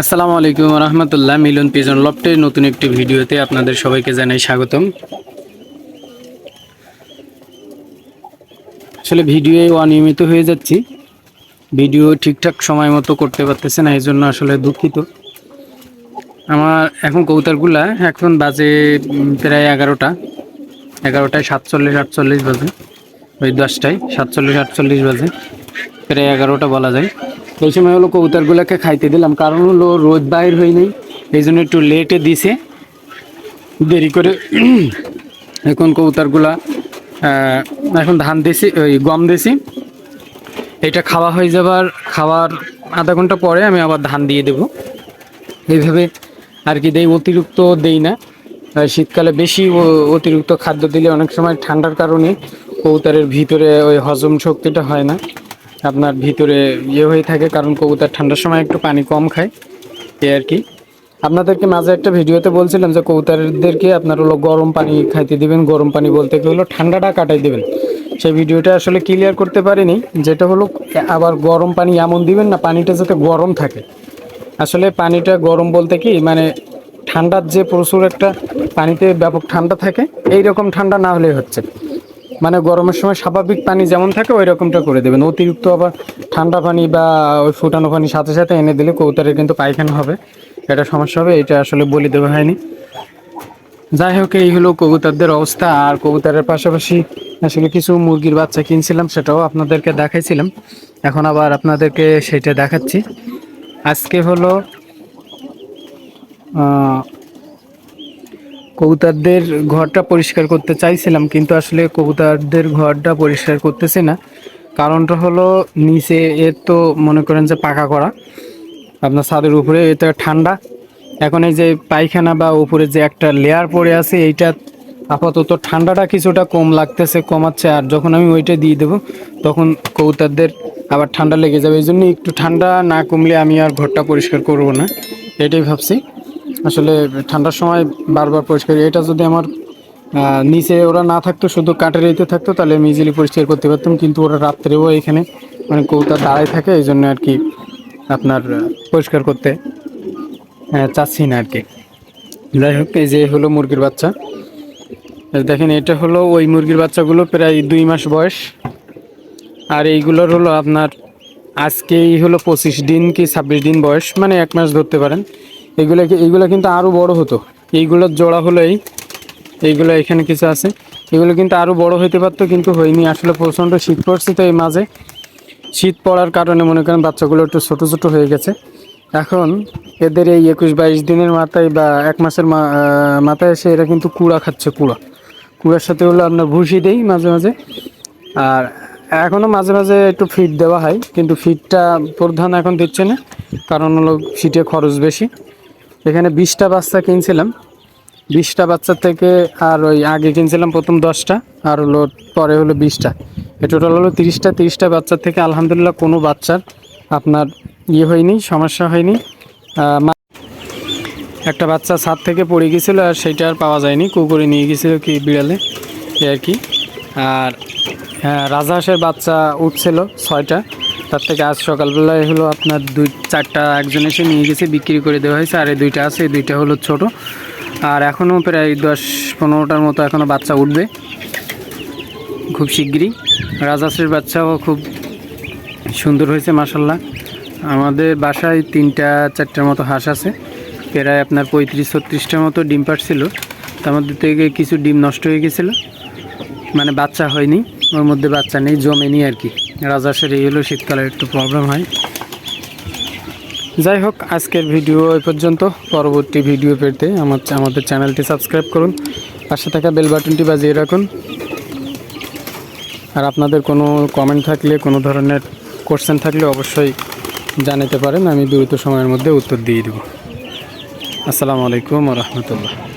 আসসালামু আলাইকুম রহমতুল্লাহ, মিলন পিজন লফটের নতুন একটি ভিডিওতে আপনাদের সবাইকে জানাই স্বাগতম। আসলে ভিডিও অনিয়মিত হয়ে যাচ্ছি। ভিডিও ঠিকঠাক সময় মতো করতে পারতেছে না এই জন্য আসলে দুঃখিত। আমার এখন কৌতারগুলা এখন বাজে প্রায় এগারোটা। এগারোটায় সাতচল্লিশ, আটচল্লিশ বাজে। ওই দশটায় সাতচল্লিশ, আটচল্লিশ বাজে। প্রায় এগারোটা বলা যায়। এই সময় হলো কবুতরগুলোকে খাইতে দিলাম। কারণ হলো রোদ বাইর হয়ে নেই, এই জন্য একটু লেটে দিছে। দেরি করে এখন কবুতরগুলা এখন ধান দিছি, ওই গম দিছি। এটা খাওয়া হয়ে যাবার, খাওয়ার আধা ঘণ্টা পরে আমি আবার ধান দিয়ে দেব। এইভাবে আর কি দেই, অতিরিক্ত দেই না। শীতকালে বেশি অতিরিক্ত খাদ্য দিলে অনেক সময় ঠান্ডার কারণে কবুতরের ভিতরে ওই হজম শক্তিটা হয় না। আপনার ভিতরে ইয়ে হয়ে থাকে, কারণ কবুতর ঠান্ডার সময় একটু পানি কম খায় এই আর কি। আপনাদেরকে মাঝে একটা ভিডিওতে বলছিলাম যে কবুতরদেরকে আপনার হলো গরম পানি খাইতে দিবেন, গরম পানি বলতে কি হলো ঠান্ডাটা কাটাই দেবেন। সেই ভিডিওটা আসলে ক্লিয়ার করতে পারিনি, যেটা হলো আবার গরম পানি এমন দিবেন না, পানিটা যাতে গরম থাকে। আসলে পানিটা গরম বলতে কি মানে ঠান্ডার যে প্রচুর একটা পানিতে ব্যাপক ঠান্ডা থাকে এই রকম ঠান্ডা না হলেই হচ্ছে। মানে গরমের সময় স্বাভাবিক পানি যেমন থাকে, ওই রকমটা করে দেবেন। অতিরিক্ত আবার ঠান্ডা পানি বা ওই ফুটানো পানি সাথে সাথে এনে দিলে কবুতরের কিন্তু পায়খানা হবে। এটা সমস্যা হবে, এটা আসলে বলে দেওয়া হয়নি। যাই হোক, এই হলো কবুতরদের অবস্থা। আর কবুতরের পাশাপাশি আসলে কিছু মুরগির বাচ্চা কিনছিলাম, সেটাও আপনাদেরকে দেখাইছিলাম। এখন আবার আপনাদেরকে সেটা দেখাচ্ছি। আজকে হলো কবুতরদের ঘরটা পরিষ্কার করতে চাইছিলাম, কিন্তু আসলে কবুতরদের ঘরটা পরিষ্কার করতেছে না। কারণটা হলো নিচে এর তো মনে করেন যে পাকা করা। আপনার ছাদের উপরে এটা ঠান্ডা। এখন এই যে পায়খানা বা উপরে যে একটা লেয়ার পড়ে আছে, এইটা আপাতত ঠান্ডাটা কিছুটা কম লাগতেছে, কমাচ্ছে। আর যখন আমি ওইটা দিয়ে দেবো, তখন কবুতরদের আবার ঠান্ডা লেগে যাবে। এই জন্য একটু ঠান্ডা না কমলে আমি আর ঘরটা পরিষ্কার করব না। এটাই ভাবছি। আসলে ঠান্ডার সময় বারবার পরিষ্কার এটা যদি আমার নিচে ওরা না থাকতো, শুধু কাঠের এতে থাকতো, তাহলে আমি ইজিলি পরিষ্কার করতে পারতাম। কিন্তু ওরা রাত্রেও এখানে মানে কৌতা দাঁড়ায় থাকে, এই জন্য আর কি আপনার পরিষ্কার করতে চাচ্ছি না আর কি। যাই হোক, এই যে হলো মুরগির বাচ্চা। দেখেন, এটা হলো ওই মুরগির বাচ্চাগুলো প্রায় দুই মাস বয়স। আর এইগুলোর হলো আপনার, আজকেই হলো পঁচিশ দিন কি ছাব্বিশ দিন বয়স মানে এক মাস ধরতে পারেন। এগুলো এইগুলো কিন্তু আরও বড় হতো। এইগুলোর জোড়া হলো এই এইগুলো এখানে কিছু আছে। এগুলো কিন্তু আরও বড় হতে পারতো, কিন্তু হয়নি। আসলে প্রচণ্ড শীত পড়ছে তো এই মাঝে। শীত পড়ার কারণে মনে করেন বাচ্চাগুলো একটু ছোটো ছোটো হয়ে গেছে। এখন এদের এই একুশ বাইশ দিনের মাথায় বা এক মাসের মাথায় এসে এরা কিন্তু কুড়া খাচ্ছে, কুড়া। কুড়ার সাথে হলো আপনার ভুসি দেই মাঝে মাঝে। আর এখনও মাঝে মাঝে একটু ফিট দেওয়া হয়, কিন্তু ফিটটা প্রধান এখন দিচ্ছে না। কারণ হলো ফিটে খরচ বেশি। এখানে বিশটা বাচ্চা কিনছিলাম। বিশটা বাচ্চার থেকে আর ওই আগে কিনছিলাম প্রথম দশটা আর হলো পরে হলো বিশটা। এ টোটাল হলো তিরিশটা তিরিশটা বাচ্চার থেকে আলহামদুলিল্লাহ কোনো বাচ্চার আপনার ইয়ে হয়নি সমস্যা হয়নি। একটা বাচ্চা ছাদ থেকে পড়ে গেছিল আর সেইটা আর পাওয়া যায়নি কুকুরে নিয়ে গেছিল কি বিড়ালে এই আর কি। আর হ্যাঁ, রাজহাঁসের বাচ্চা উঠছিল ছয়টা তার থেকে আজ সকালবেলায় হলো আপনার দুই, চারটা একজন এসে নিয়ে গেছে, বিক্রি করে দেওয়া হয়েছে। আর এই দুইটা আছে, এই দুইটা হলো ছোট। আর এখনও প্রায় দশ, পনেরোটার মতো এখনও বাচ্চা উঠবে। খুব শিগগিরই। রাজহাঁসের বাচ্চাও খুব সুন্দর হয়েছে মাসাল্লাহ আমাদের বাসায় তিনটা, চারটার মতো হাঁস আছে। প্রায় আপনার পঁয়ত্রিশ, ছত্রিশটার মতো ডিম পাড়ছিল। তার মধ্যে থেকে কিছু ডিম নষ্ট হয়ে গেছিল। মানে বাচ্চা হয়নি, ওর মধ্যে বাচ্চা নেই জমেনি আর কি। রাজহাঁসের এই হলো শীতকালে একটু প্রবলেম হয়। যাই হোক, আজকের ভিডিও এই পর্যন্ত। পরবর্তী ভিডিও পেতে আমার আমাদের চ্যানেলটি সাবস্ক্রাইব করুন। পাশে থাকা বেল বাটনটি বাজিয়ে রাখুন। আর আপনাদের কোনো কমেন্ট থাকলে, কোনো ধরনের কোশ্চেন থাকলে অবশ্যই জানাতে পারেন। আমি দ্রুত সময়ের মধ্যে উত্তর দিয়ে দেবো। আসসালামু আলাইকুম রহমতুল্লাহ।